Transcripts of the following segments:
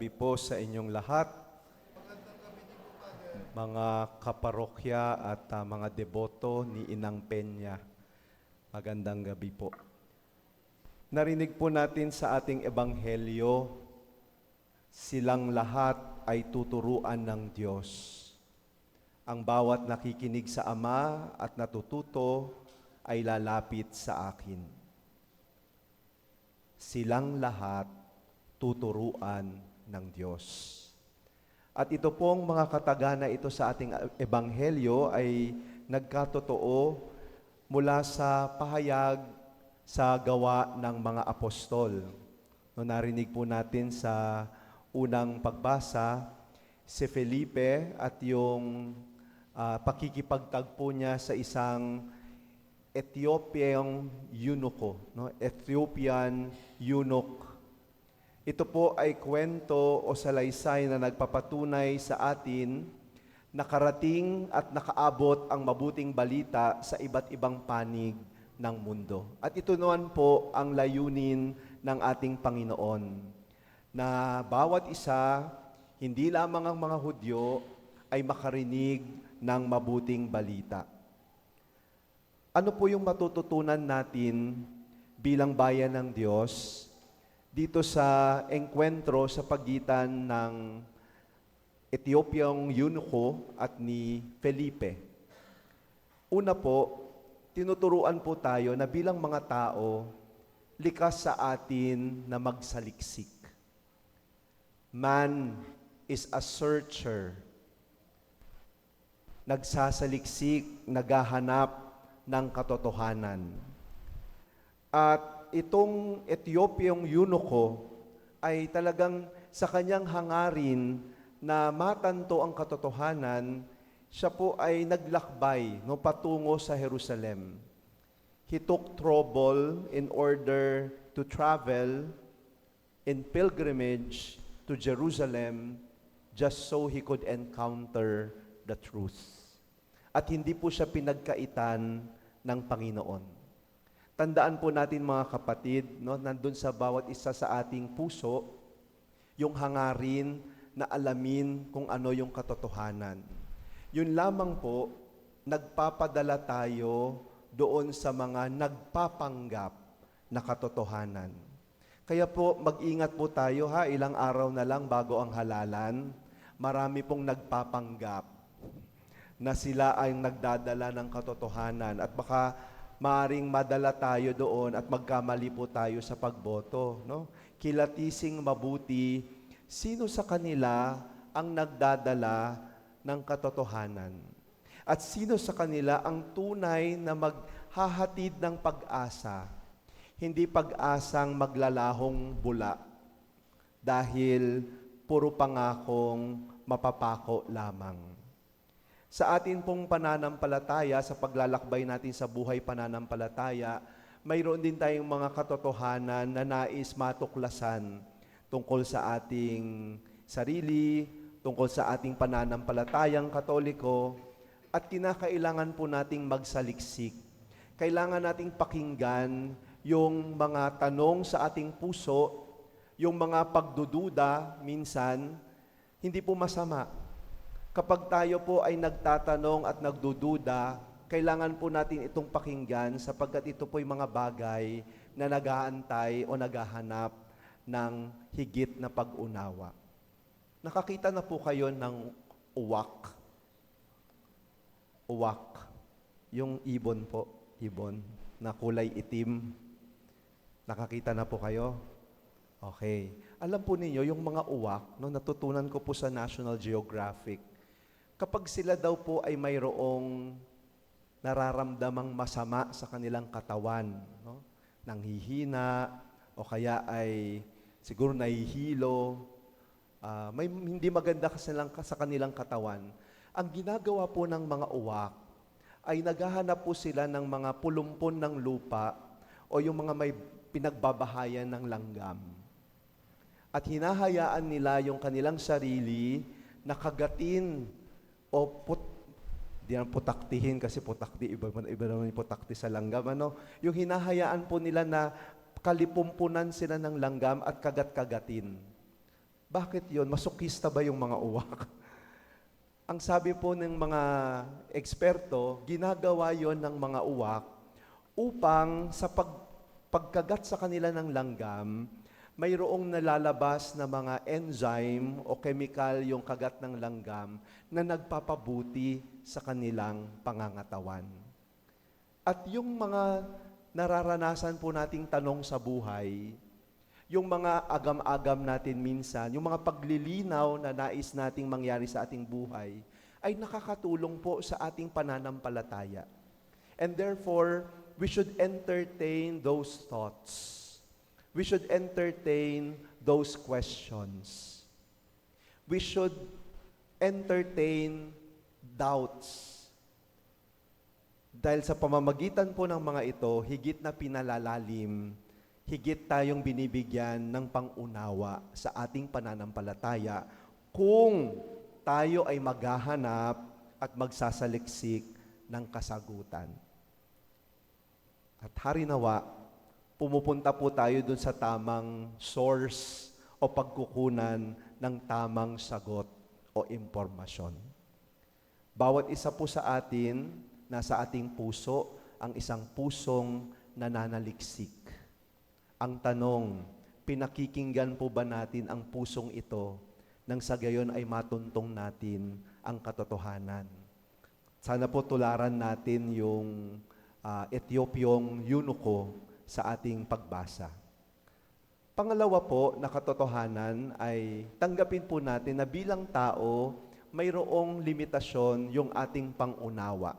gabi po sa inyong lahat, mga kaparokya at ah, mga deboto ni Inang Peña. Magandang gabi po. Narinig po natin sa ating ebanghelyo, silang lahat ay tuturuan ng Diyos. Ang bawat nakikinig sa Ama at natututo ay lalapit sa akin. Silang lahat tuturuan ng Diyos. At ito pong mga katagana ito sa ating ebanghelyo ay nagkatotoo mula sa pahayag sa gawa ng mga apostol. No, narinig po natin sa unang pagbasa si Felipe at yung ah, pakikipagtagpo niya sa isang Ethiopian eunuko, no? Ethiopian eunuch ito po ay kwento o salaysay na nagpapatunay sa atin na karating at nakaabot ang mabuting balita sa iba't ibang panig ng mundo. At ito naman po ang layunin ng ating Panginoon na bawat isa, hindi lamang ang mga Hudyo, ay makarinig ng mabuting balita. Ano po yung matututunan natin bilang bayan ng Diyos dito sa engkwentro sa pagitan ng Ethiopiang eunuko at ni Felipe. Una po, tinuturuan po tayo na bilang mga tao, likas sa atin na magsaliksik. Man is a searcher. Nagsasaliksik, naghahanap ng katotohanan. At itong Ethiopiang eunuko ay talagang sa kanyang hangarin na matanto ang katotohanan, siya po ay naglakbay no, patungo sa Jerusalem. He took trouble in order to travel in pilgrimage to Jerusalem just so he could encounter the truth. At hindi po siya pinagkaitan ng Panginoon. Tandaan po natin mga kapatid, no, nandun sa bawat isa sa ating puso, yung hangarin na alamin kung ano yung katotohanan. Yun lamang po, nagpapadala tayo doon sa mga nagpapanggap na katotohanan. Kaya po, mag-ingat po tayo ha, ilang araw na lang bago ang halalan, marami pong nagpapanggap na sila ay nagdadala ng katotohanan at baka maaring madala tayo doon at magkamali po tayo sa pagboto. No? Kilatising mabuti, sino sa kanila ang nagdadala ng katotohanan? At sino sa kanila ang tunay na maghahatid ng pag-asa? Hindi pag-asang maglalahong bula dahil puro pangakong mapapako lamang. Sa atin pong pananampalataya, sa paglalakbay natin sa buhay pananampalataya, mayroon din tayong mga katotohanan na nais matuklasan tungkol sa ating sarili, tungkol sa ating pananampalatayang katoliko, at kinakailangan po nating magsaliksik. Kailangan nating pakinggan yung mga tanong sa ating puso, yung mga pagdududa minsan, hindi po masama Kapag tayo po ay nagtatanong at nagdududa, kailangan po natin itong pakinggan sapagkat ito po yung mga bagay na nag-aantay o naghahanap ng higit na pag-unawa. Nakakita na po kayo ng uwak. Uwak. Yung ibon po, ibon, na kulay itim. Nakakita na po kayo? Okay. Alam po ninyo, yung mga uwak, no, natutunan ko po sa National Geographic, kapag sila daw po ay mayroong nararamdamang masama sa kanilang katawan, no? nanghihina, o kaya ay siguro nahihilo, ah, may hindi maganda kasi lang sa kanilang katawan, ang ginagawa po ng mga uwak ay naghahanap po sila ng mga pulumpon ng lupa o yung mga may pinagbabahayan ng langgam. At hinahayaan nila yung kanilang sarili na kagatin o put di ang putaktihin kasi putakti iba iba naman yung putakti sa langgam ano yung hinahayaan po nila na kalipumpunan sila ng langgam at kagat-kagatin Bakit yon? Masokista ba yung mga uwak? Ang sabi po ng mga eksperto, ginagawa yon ng mga uwak upang sa pag, pagkagat sa kanila ng langgam, mayroong nalalabas na mga enzyme o chemical yung kagat ng langgam na nagpapabuti sa kanilang pangangatawan. At yung mga nararanasan po nating tanong sa buhay, yung mga agam-agam natin minsan, yung mga paglilinaw na nais nating mangyari sa ating buhay, ay nakakatulong po sa ating pananampalataya. And therefore, we should entertain those thoughts. We should entertain those questions. We should entertain doubts. Dahil sa pamamagitan po ng mga ito, higit na pinalalalim, higit tayong binibigyan ng pangunawa sa ating pananampalataya kung tayo ay maghahanap at magsasaliksik ng kasagutan. At harinawa, pumupunta po tayo dun sa tamang source o pagkukunan ng tamang sagot o impormasyon. Bawat isa po sa atin, nasa ating puso, ang isang pusong nananaliksik. Ang tanong, pinakikinggan po ba natin ang pusong ito nang sa gayon ay matuntong natin ang katotohanan? Sana po tularan natin yung uh, Etiopyong eunuko sa ating pagbasa. Pangalawa po na katotohanan ay tanggapin po natin na bilang tao, mayroong limitasyon yung ating pangunawa.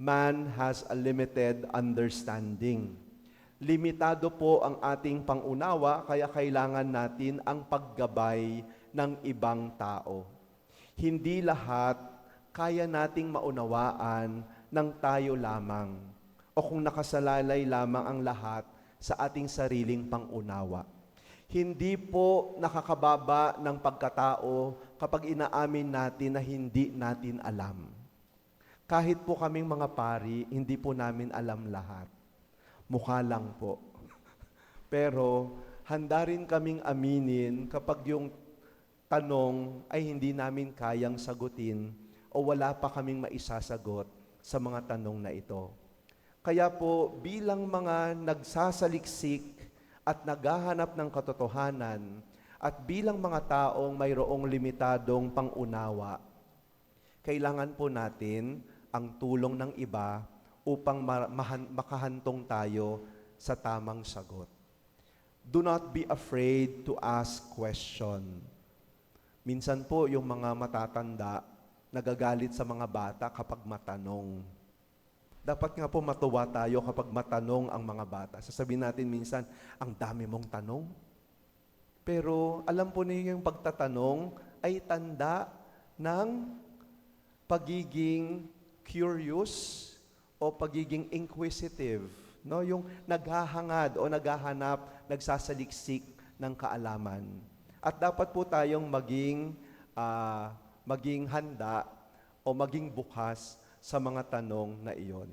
Man has a limited understanding. Limitado po ang ating pangunawa, kaya kailangan natin ang paggabay ng ibang tao. Hindi lahat kaya nating maunawaan ng tayo lamang o kung nakasalalay lamang ang lahat sa ating sariling pangunawa. Hindi po nakakababa ng pagkatao kapag inaamin natin na hindi natin alam. Kahit po kaming mga pari, hindi po namin alam lahat. Mukha lang po. Pero handa rin kaming aminin kapag yung tanong ay hindi namin kayang sagutin o wala pa kaming maisasagot sa mga tanong na ito. Kaya po bilang mga nagsasaliksik at naghahanap ng katotohanan at bilang mga taong mayroong limitadong pangunawa, kailangan po natin ang tulong ng iba upang makahantong tayo sa tamang sagot. Do not be afraid to ask question. Minsan po yung mga matatanda nagagalit sa mga bata kapag matanong. Dapat nga po matuwa tayo kapag matanong ang mga bata. Sasabihin natin minsan, ang dami mong tanong. Pero alam po niyo yung pagtatanong ay tanda ng pagiging curious o pagiging inquisitive. No? Yung naghahangad o naghahanap, nagsasaliksik ng kaalaman. At dapat po tayong maging, uh, maging handa o maging bukas sa mga tanong na iyon.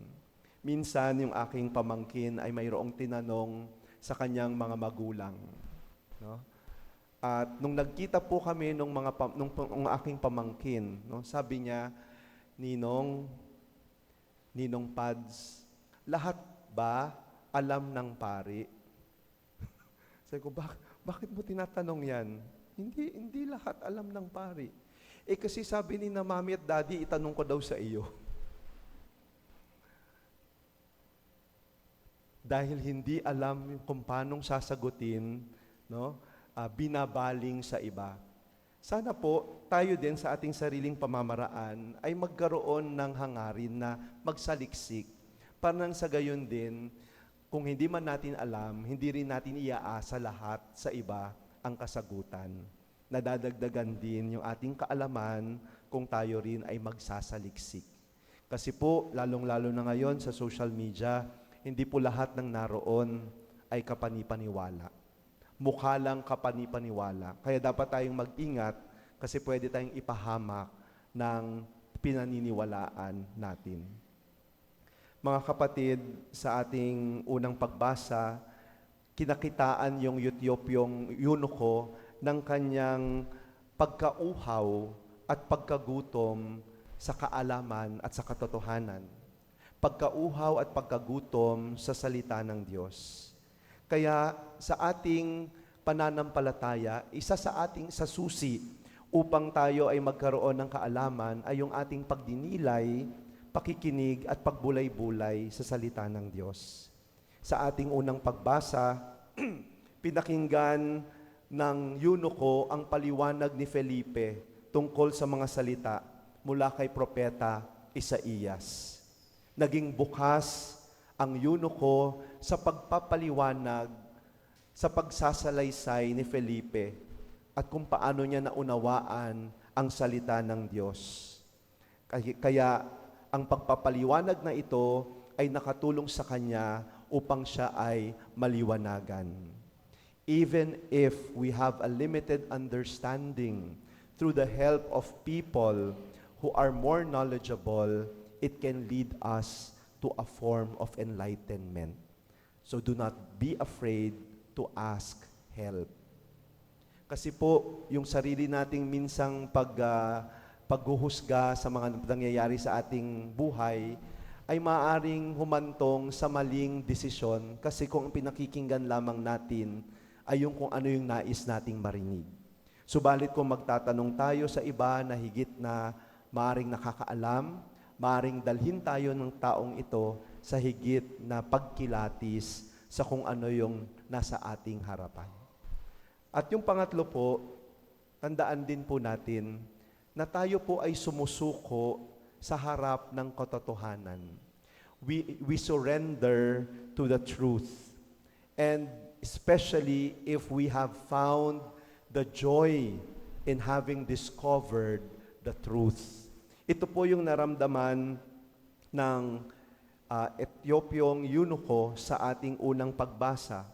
Minsan, yung aking pamangkin ay mayroong tinanong sa kanyang mga magulang. No? At nung nagkita po kami nung mga pa, nung, nung aking pamangkin, no, sabi niya, Ninong, Ninong Pads, lahat ba alam ng pari? Sabi ko, bak bakit mo tinatanong yan? Hindi, hindi lahat alam ng pari. Eh kasi sabi ni na mami at daddy, itanong ko daw sa iyo. Dahil hindi alam kung paanong sasagutin, no, uh, binabaling sa iba. Sana po tayo din sa ating sariling pamamaraan ay magkaroon ng hangarin na magsaliksik para nang sa gayon din, kung hindi man natin alam, hindi rin natin iaasa lahat sa iba ang kasagutan. Nadadagdagan din yung ating kaalaman kung tayo rin ay magsasaliksik. Kasi po, lalong-lalo na ngayon sa social media, hindi po lahat ng naroon ay kapanipaniwala. Mukha lang kapanipaniwala. Kaya dapat tayong mag-ingat kasi pwede tayong ipahamak ng pinaniniwalaan natin. Mga kapatid, sa ating unang pagbasa, kinakitaan yung Ethiopiong eunuko ng kanyang pagkauhaw at pagkagutom sa kaalaman at sa katotohanan. Pagkauhaw at pagkagutom sa salita ng Diyos. Kaya sa ating pananampalataya, isa sa ating sa susi upang tayo ay magkaroon ng kaalaman ay yung ating pagdinilay, pakikinig at pagbulay-bulay sa salita ng Diyos. Sa ating unang pagbasa, pinakinggan ng eunuko ang paliwanag ni Felipe tungkol sa mga salita mula kay propeta Isaías. Naging bukas ang eunuko sa pagpapaliwanag sa pagsasalaysay ni Felipe at kung paano niya naunawaan ang salita ng Diyos. Kaya ang pagpapaliwanag na ito ay nakatulong sa kanya upang siya ay maliwanagan. Even if we have a limited understanding through the help of people who are more knowledgeable, it can lead us to a form of enlightenment. So do not be afraid to ask help. Kasi po, yung sarili nating minsang pag, ah, paghuhusga sa mga nangyayari sa ating buhay, ay maaring humantong sa maling desisyon kasi kung ang pinakikinggan lamang natin ay yung kung ano yung nais nating marinig. Subalit kung magtatanong tayo sa iba na higit na maaring nakakaalam, maaring dalhin tayo ng taong ito sa higit na pagkilatis sa kung ano yung nasa ating harapan. At yung pangatlo po, tandaan din po natin na tayo po ay sumusuko sa harap ng katotohanan. We, we surrender to the truth. And especially if we have found the joy in having discovered the truth. Ito po yung naramdaman ng uh, Ethiopiong eunuko sa ating unang pagbasa.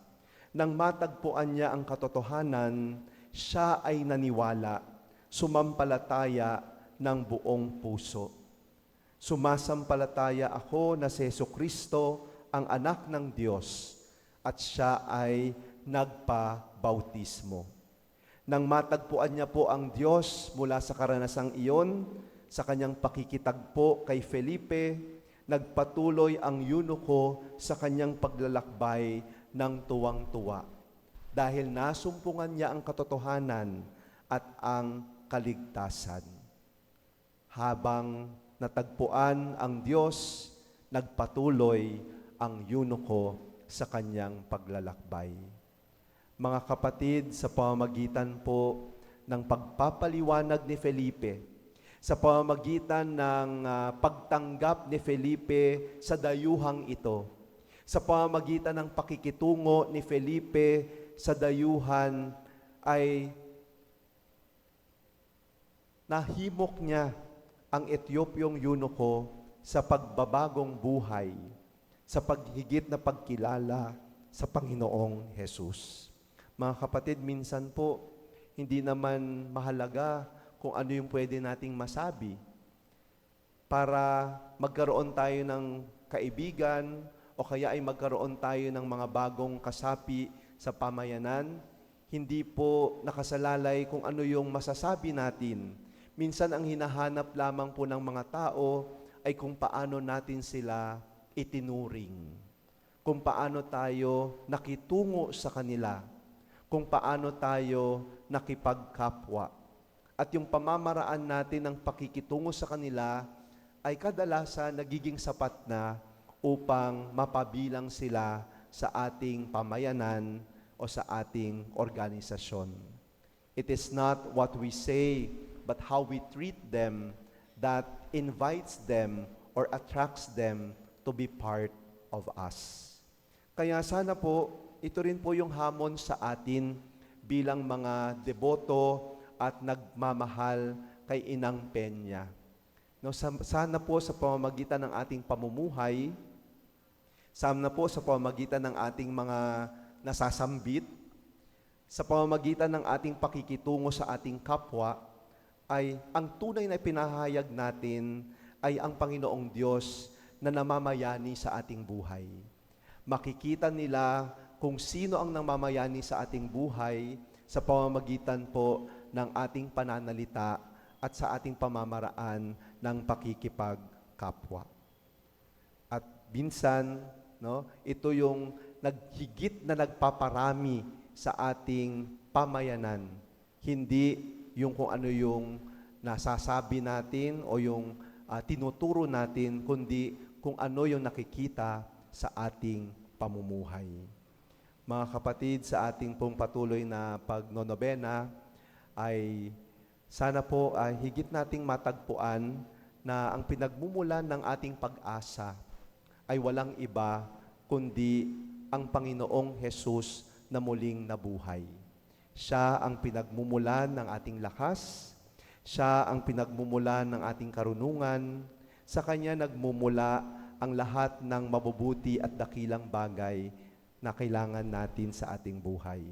Nang matagpuan niya ang katotohanan, siya ay naniwala, sumampalataya ng buong puso. Sumasampalataya ako na si Yeso Kristo ang anak ng Diyos at siya ay nagpa-bautismo. Nang matagpuan niya po ang Diyos mula sa karanasang iyon, sa kanyang pakikitagpo kay Felipe, nagpatuloy ang eunuko sa kanyang paglalakbay ng tuwang-tuwa dahil nasumpungan niya ang katotohanan at ang kaligtasan. Habang natagpuan ang Diyos, nagpatuloy ang eunuko sa kanyang paglalakbay. Mga kapatid, sa pamamagitan po ng pagpapaliwanag ni Felipe, sa pamamagitan ng ah, pagtanggap ni Felipe sa dayuhang ito, sa pamamagitan ng pakikitungo ni Felipe sa dayuhan ay nahimok niya ang Etiopyong eunuko sa pagbabagong buhay, sa paghigit na pagkilala sa Panginoong Jesus. Mga kapatid, minsan po, hindi naman mahalaga kung ano yung pwede nating masabi para magkaroon tayo ng kaibigan o kaya ay magkaroon tayo ng mga bagong kasapi sa pamayanan. Hindi po nakasalalay kung ano yung masasabi natin. Minsan ang hinahanap lamang po ng mga tao ay kung paano natin sila itinuring. Kung paano tayo nakitungo sa kanila. Kung paano tayo nakipagkapwa. At yung pamamaraan natin ng pakikitungo sa kanila ay kadalasan nagiging sapat na upang mapabilang sila sa ating pamayanan o sa ating organisasyon. It is not what we say, but how we treat them that invites them or attracts them to be part of us. Kaya sana po, ito rin po yung hamon sa atin bilang mga deboto at nagmamahal kay Inang Peña. No, sa- sana po sa pamamagitan ng ating pamumuhay, sana po sa pamamagitan ng ating mga nasasambit, sa pamamagitan ng ating pakikitungo sa ating kapwa, ay ang tunay na pinahayag natin ay ang Panginoong Diyos na namamayani sa ating buhay. Makikita nila kung sino ang namamayani sa ating buhay sa pamamagitan po ng ating pananalita at sa ating pamamaraan ng pakikipagkapwa. At minsan, no, ito yung naghigit na nagpaparami sa ating pamayanan. Hindi yung kung ano yung nasasabi natin o yung ah, tinuturo natin, kundi kung ano yung nakikita sa ating pamumuhay. Mga kapatid, sa ating pong patuloy na pagnonobena ay sana po ay higit nating matagpuan na ang pinagmumulan ng ating pag-asa ay walang iba kundi ang Panginoong Hesus na muling nabuhay. Siya ang pinagmumulan ng ating lakas, siya ang pinagmumulan ng ating karunungan, sa Kanya nagmumula ang lahat ng mabubuti at dakilang bagay na kailangan natin sa ating buhay.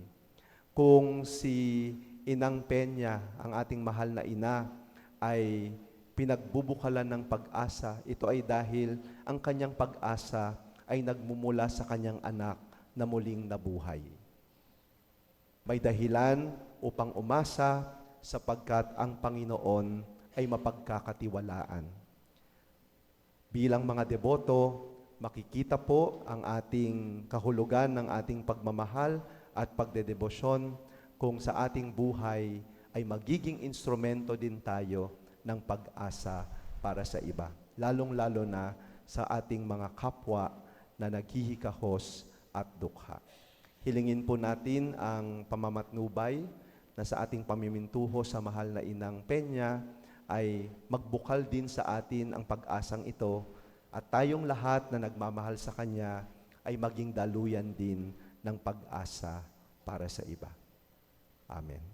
Kung si Inang Peña, ang ating mahal na ina, ay pinagbubukalan ng pag-asa, ito ay dahil ang kanyang pag-asa ay nagmumula sa kanyang anak na muling nabuhay. May dahilan upang umasa sapagkat ang Panginoon ay mapagkakatiwalaan. Bilang mga deboto, makikita po ang ating kahulugan ng ating pagmamahal at pagdedebosyon kung sa ating buhay ay magiging instrumento din tayo ng pag-asa para sa iba. Lalong-lalo na sa ating mga kapwa na naghihikahos at dukha. Hilingin po natin ang pamamatnubay na sa ating pamimintuho sa mahal na inang Peña ay magbukal din sa atin ang pag-asang ito at tayong lahat na nagmamahal sa Kanya ay maging daluyan din ng pag-asa para sa iba. 아멘.